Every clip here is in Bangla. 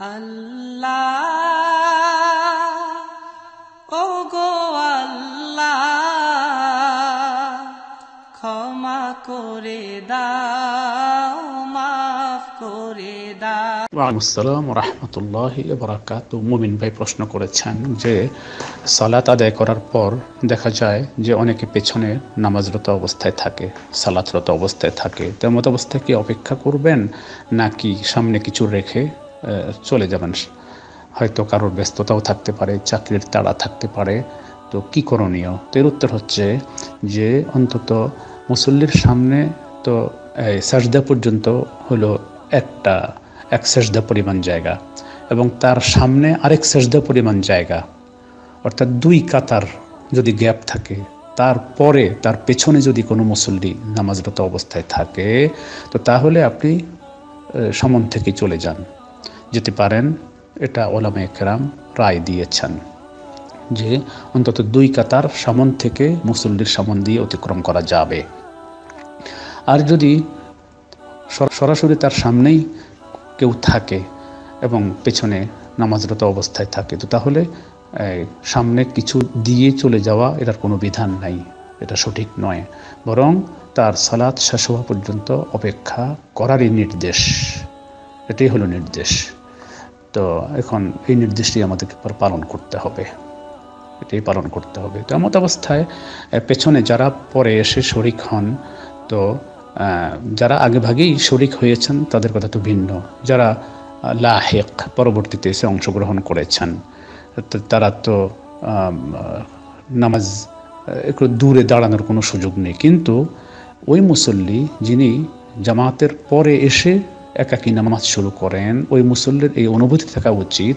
আল্লাহ ও গো আল্লাহ, ক্ষমা করে দাও, মাফ করে দাও। ওয়ালাইকুম আসসালাম রহমতুল্লাহ বরাকাত মুমিন ভাই প্রশ্ন করেছেন যে, সালাত আদায় করার পর দেখা যায় যে অনেকে পেছনে নামাজরত অবস্থায় থাকে, সালাতরত অবস্থায় থাকে। তেমত অবস্থায় কি অপেক্ষা করবেন? নাকি সামনে কিছু রেখে চলে যাবেন হয়তো কারোর ব্যস্ততাও থাকতে পারে, চাকরির তাড়া থাকতে পারে। তো কি করণীয়? তো এর উত্তর হচ্ছে যে অন্তত মুসল্লির সামনে তো সাজদা পর্যন্ত হলো একটা, এক সেজদা পরিমাণ জায়গা এবং তার সামনে আরেক সেজদা পরিমাণ জায়গা। অর্থাৎ দুই কাতার যদি গ্যাপ থাকে, তারপরে, তার পেছনে যদি কোনো মুসল্লি নামাজরত অবস্থায় থাকে, তো তাহলে আপনি সামন থেকে চলে যান। যেতে পারেন, এটা ওলামা একরাম রায় দিয়েছেন যে অন্তত দুই কাতার সামন থেকে মুসল্লির সামন দিয়ে অতিক্রম করা যাবে। আর যদি সর- সরাসরি তার সামনেই কেউ থাকে এবং পেছনে নামাজরত অবস্থায় থাকে, তো তাহলে সামনে কিছু দিয়ে চলে যাওয়া এটার কোনো বিধান নাই, এটা সঠিক নয়। বরং তার সালাদ শেষ হওয়া পর্যন্ত অপেক্ষা করারই নির্দেশ, এটাই হলো নির্দেশ। তো এখন এই নির্দেশটি আমাদেরকে পালন করতে হবে। এটাই পালন করতে হবে। তো এমত অবস্থায় পেছনে যারা পরে এসে শরিক হন, তো যারা আগে ভাগেই শরিক হয়েছেন, তাদের কথা তো ভিন্ন। যারা লাহেক পরবর্তীতে এসে অংশগ্রহণ করেছেন তারা তো নামাজ একটু দূরে দাঁড়ানোর কোনো সুযোগ নেই। কিন্তু ওই মুসল্লি যিনি জামাতের পরে এসে একাকী নামাজ শুরু করেন। ওই মুসল্লির এই অনুভূতি থাকা উচিত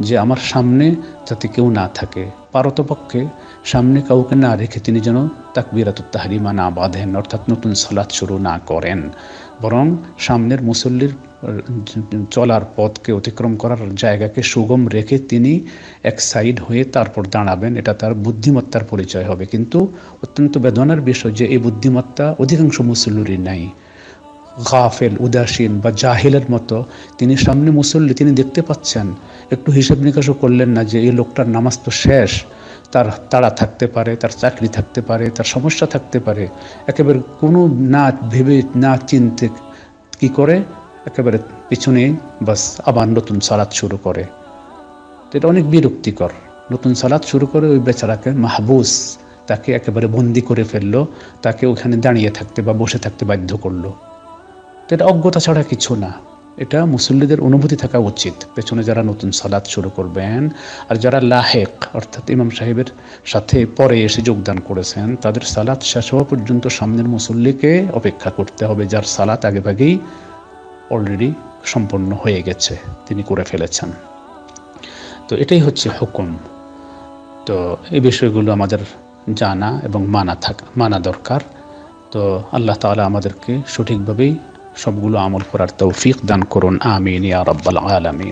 যে আমার সামনে যাতে কেউ না থাকে। পারতপক্ষে সামনে কাউকে না রেখে তিনি যেন তাকবিরাত তাহারিমা না বাঁধেন, অর্থাৎ নতুন সালাত শুরু না করেন। বরং সামনের মুসল্লির চলার পথকে অতিক্রম করার জায়গাকে সুগম রেখে তিনি এক সাইড হয়ে তারপর দাঁড়াবেন, এটা তার বুদ্ধিমত্তার পরিচয় হবে। কিন্তু অত্যন্ত বেদনার বিষয় যে এই বুদ্ধিমত্তা অধিকাংশ মুসল্লিরই নাই। গাফেল, উদাসীন বা জাহিলের মতো তিনি সামনে মুসল্লি, তিনি দেখতে পাচ্ছেন, একটু হিসাব নিকাশও করলেন না যে এই লোকটার নামাজ তো শেষ। তার তাড়া থাকতে পারে, তার চাকরি থাকতে পারে, তার সমস্যা থাকতে পারে। একেবারে কোনো না ভেবে, না চিনতে কি করে? একেবারে পিছনে বাস আবার নতুন সালাদ শুরু করে। তো এটা অনেক বিরক্তিকর। নতুন সালাদ শুরু করে ওই বেচারাকে মাহবুস, তাকে একেবারে বন্দি করে ফেলল, তাকে ওখানে দাঁড়িয়ে থাকতে বা বসে থাকতে বাধ্য করল। তো এটা অজ্ঞতা ছাড়া কিছু না। এটা মুসল্লিদের অনুভূতি থাকা উচিত। পেছনে যারা নতুন সালাত শুরু করবেন আর যারা লাহেক, অর্থাৎ ইমাম সাহেবের সাথে পরে এসে যোগদান করেছেন, তাদের সালাত শেষ হওয়া পর্যন্ত সামনের মুসল্লিকে অপেক্ষা করতে হবে, যার সালাত আগেভাগেই অলরেডি সম্পন্ন হয়ে গেছে, তিনি করে ফেলেছেন। তো এটাই হচ্ছে হুকুম। তো এই বিষয়গুলো আমাদের জানা এবং মানা থাকা, মানা দরকার। তো আল্লাহ তাআলা আমাদেরকে সঠিকভাবেই সবগুলো আমল করার তৌফিক দান করুন আমিন ইয়া রাব্বাল আলামিন